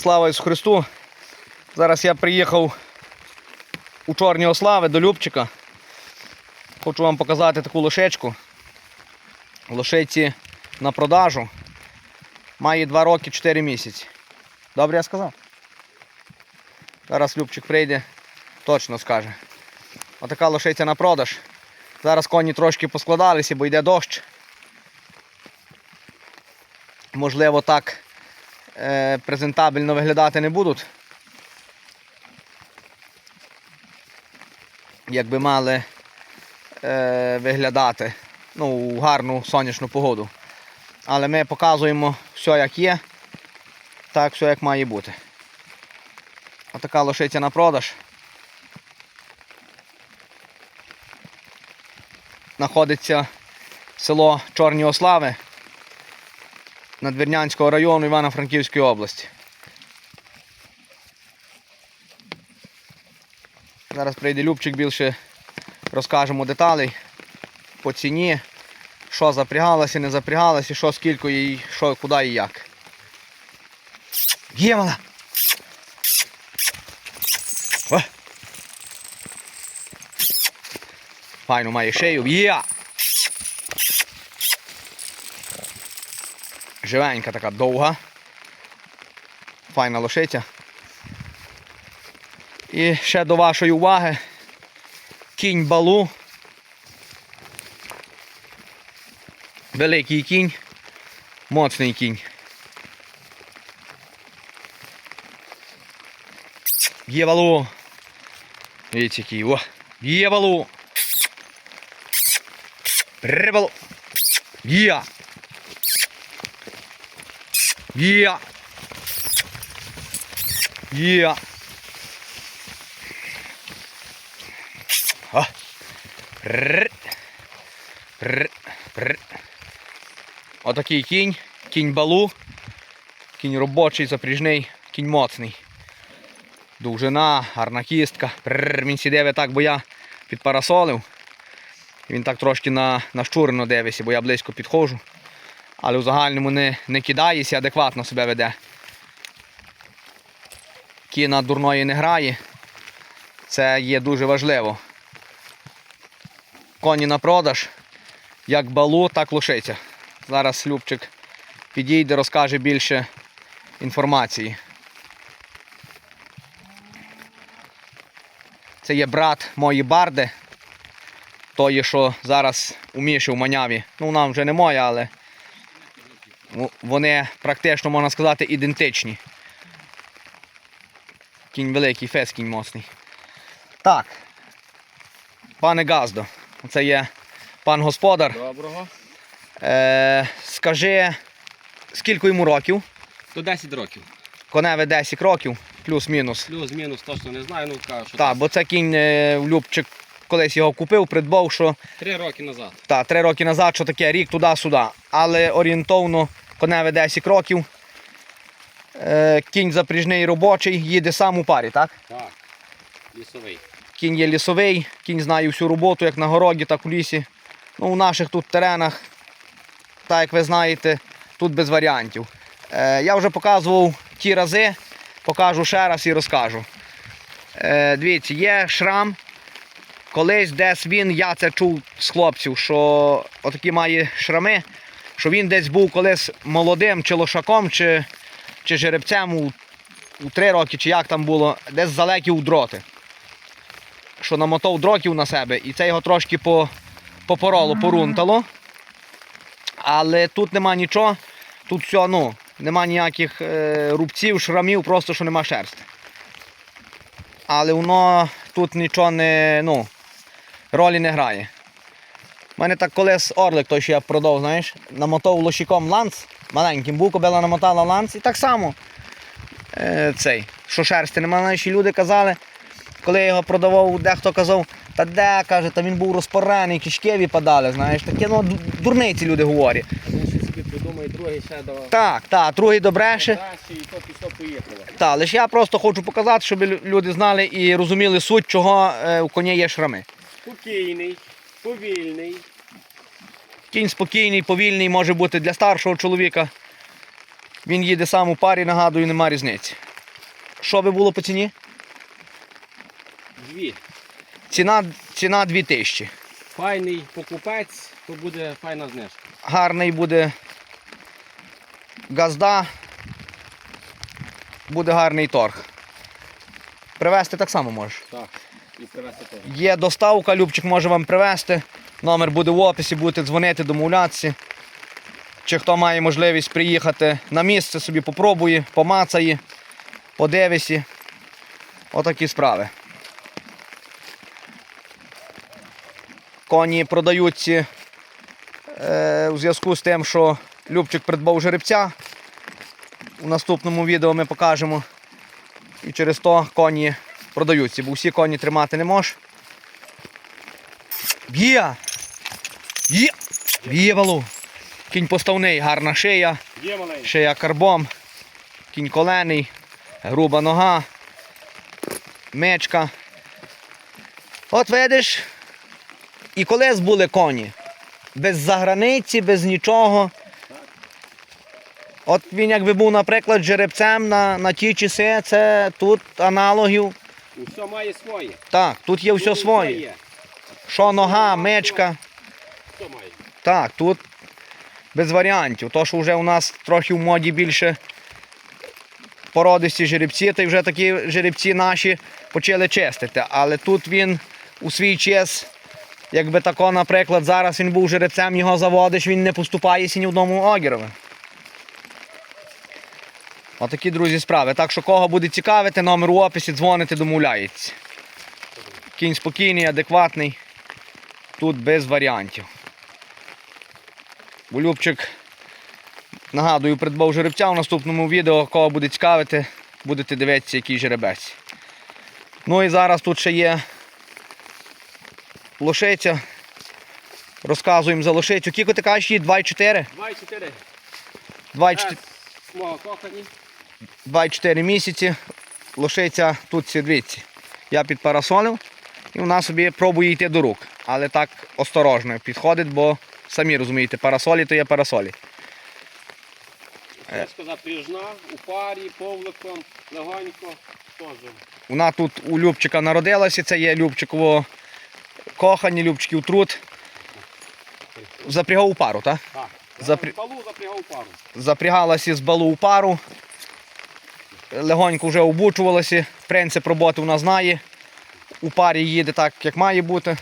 Слава Ісусу Христу! Зараз я приїхав у Чорні Ослави до Любчика. Хочу вам показати таку лошечку. Лошиці на продажу. Має 2 роки 4 місяці. Добре я сказав? Зараз Любчик прийде, точно скаже. Отака лошиця на продаж. Зараз коні трошки поскладалися, бо йде дощ. Можливо, так презентабельно виглядати не будуть. Якби мали е, виглядати ну, у гарну сонячну погоду. Але ми показуємо все як є, так все як має бути. Отака лошиця на продаж. Знаходиться село Чорні Ослави Надвірнянського району Івано-Франківської області. Зараз прийде Любчик більше розкажемо деталей по ціні, що запрягалося, не запрягалося, що скільки і що, куди і як. Є! О! Файно має шею. Є! Живенька така довга. Файна лошиця. І ще до вашої уваги кінь балу. Великий кінь, моцний кінь. Є балу. Дивіться який. О. Є балу. Рибалу. Є. Є. Є. Отакий кінь, кінь балу, кінь робочий, запріжний, кінь моцний. Довжина, гарна кістка. Прррр, він сидів так, бо я підпарасолив. Він так трошки на, нащурено дивиться, бо я близько підходжу. Але в загальному не, не кидається, адекватно себе веде. Кіна дурної не грає. Це є дуже важливо. Коні на продаж, як балу, так лошиця. Зараз Любчик підійде, розкаже більше інформації. Це є брат моєї барди. Тої, що зараз у Міші в Маняві. Ну, нам вже не моя, але вони практично, можна сказати, ідентичні. Кінь великий, фес кінь моцний. Так. Пане Газдо, це є пан господар. Доброго. Е, скажи, скільки йому років? То 10 років. Коневе 10 років, плюс-мінус. Плюс-мінус точно не знаю, ну кажу, що Так, бо це кінь е, Любчик колись його купив, придбав, що 3 роки назад. та, 3 роки назад, що таке рік туди-сюди. Але орієнтовно коневе 10 років. Е, кінь запріжний робочий, їде сам у парі, так? Так. Лісовий. Кінь є лісовий, кінь знає всю роботу, як на городі, так у лісі. Ну, у наших тут теренах, так як ви знаєте, тут без варіантів. Е, я вже показував ті рази, покажу ще раз і розкажу. Е, дивіться, є шрам. Колись десь він, я це чув з хлопців, що отакі має шрами, що він десь був колись молодим чи лошаком, чи, чи жеребцем у, у три роки, чи як там було, десь залетів у дроти що намотав дротів на себе, і це його трошки по, попороло, порунтало. Але тут нема нічого, тут все, ну, нема ніяких е, рубців, шрамів, просто що нема шерсти. Але воно тут нічого не, ну, ролі не грає. У мене так колись орлик, той, що я продав, знаєш, намотав лощиком ланц, маленьким був, кобила намотала ланц, і так само е, цей, що шерсти нема, знаєш, і люди казали, коли я його продавав, дехто казав, та де, каже, та він був розпорений, кишки випадали, знаєш, таке, ну, дурниці люди говорять. Другий ще до Так, так, другий добреше. Так, лише я просто хочу показати, щоб люди знали і розуміли суть, чого е, у коня є шрами. Спокійний, повільний. Кінь спокійний, повільний може бути для старшого чоловіка. Він їде сам у парі, нагадую, нема різниці. Що би було по ціні? Дві. Ціна, ціна 2000. Файний покупець, то буде файна знижка. Гарний буде газда. Буде гарний торг. Привезти так само можеш. Так. І привезти теж. Є доставка, Любчик може вам привезти. Номер буде в описі, будете дзвонити, домовлятися. Чи хто має можливість приїхати на місце, собі попробує, помацає, подивися. Отакі справи. Коні продаються е, у зв'язку з тим, що Любчик придбав жеребця. У наступному відео ми покажемо. І через то коні продаються, бо всі коні тримати не можеш. Б'є! Б'є! Б'є. Кінь поставний, гарна шия, шия карбом, кінь колений, груба нога, мечка. От видиш, і колись були коні. Без заграниці, без нічого. От він якби був, наприклад, жеребцем на, на ті часи, це тут аналогів. Усе має своє. Так, тут є все своє. Що нога, мечка. Так, тут без варіантів. То, що вже у нас трохи в моді більше породисті жеребці, то й вже такі жеребці наші почали чистити. Але тут він у свій час, якби тако, наприклад, зараз він був жеребцем, його заводиш, він не поступається ні в одному огірові. Отакі, друзі, справи. Так що кого буде цікавити, номер у описі, дзвоните, домовляється. Кінь спокійний, адекватний. Тут без варіантів. Бо Любчик, нагадую, придбав жеребця в наступному відео, кого буде цікавити, будете дивитися, який жеребець. Ну і зараз тут ще є лошиця. Розказуємо за лошицю. Кіко ти кажеш їй 2,4? 2,4. 2,4 Мого кохані. 2,4 місяці. Лошиця тут ці. Я під парасолем і вона собі пробує йти до рук. Але так осторожно підходить, бо самі розумієте, парасолі то є парасолі. Запряжна, у парі, повликом, легонько. Теж. Вона тут у Любчика народилася, це є Любчиково кохані, Любчиків труд. Запрягав у пару, так? Так. Запря- Палу запрягав пару. Запрягалася з балу у пару. Легонько вже обучувалася. Принцип роботи вона знає. У парі їде так, як має бути.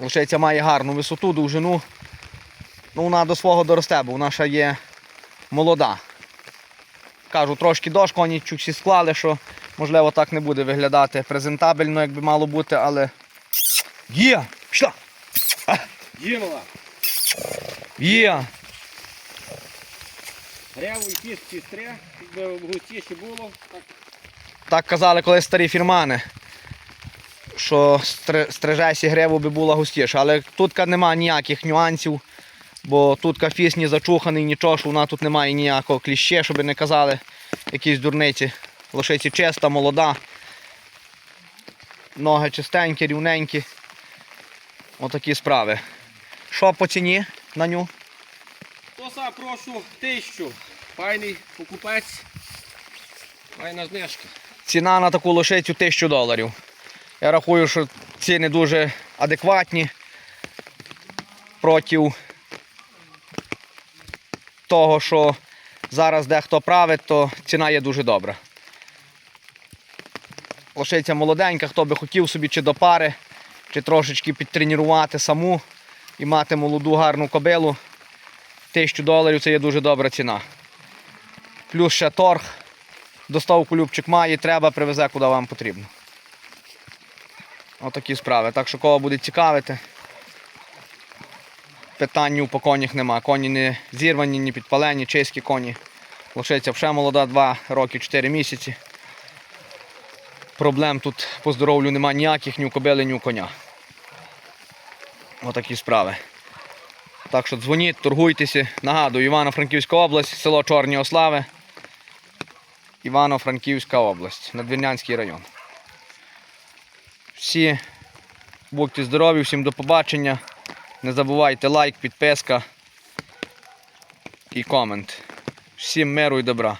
Лошиця має гарну висоту, довжину. Ну, вона до свого доросте, бо вона ще є молода. Кажу, трошки дощ, коні чуть всі склали, що можливо так не буде виглядати презентабельно, як би мало бути, але. Є! Пішла! Є мала. Є! Гряву і кістки стря, якби густіше було, так Так казали колись старі фірмани, що стри- стрижесі гриву би була густіша. Але тут нема ніяких нюансів, бо тут фіс зачуханий, нічого, що вона тут немає ніякого кліще, щоб не казали якісь дурниці. Лошиці чиста, молода. Ноги чистенькі, рівненькі. Отакі справи. Що по ціні на ню? То сам прошу тисячу. Файний покупець. Файна знижка. Ціна на таку лошицю 1000 доларів. Я рахую, що ціни дуже адекватні проти того, що зараз дехто править, то ціна є дуже добра. Лошиця молоденька, хто би хотів собі чи до пари, чи трошечки підтренувати саму і мати молоду гарну кобилу. 1000 доларів це є дуже добра ціна. Плюс ще торг. Доставку Любчик має, треба, привезе, куди вам потрібно. Отакі справи. Так що кого буде цікавити. Питань по конях нема. Коні не зірвані, ні підпалені, чеські коні. Лошиця вже молода, 2 роки 4 місяці. Проблем тут по здоров'ю нема ніяких, ні у кобили, ні у коня. Отакі справи. Так що дзвоніть, торгуйтеся. Нагадую, Івано-Франківська область, село Чорні Ослави. Івано-Франківська область, Надвірнянський район. Всі будьте здорові, всім до побачення. Не забувайте лайк, підписка і комент. Всім миру і добра.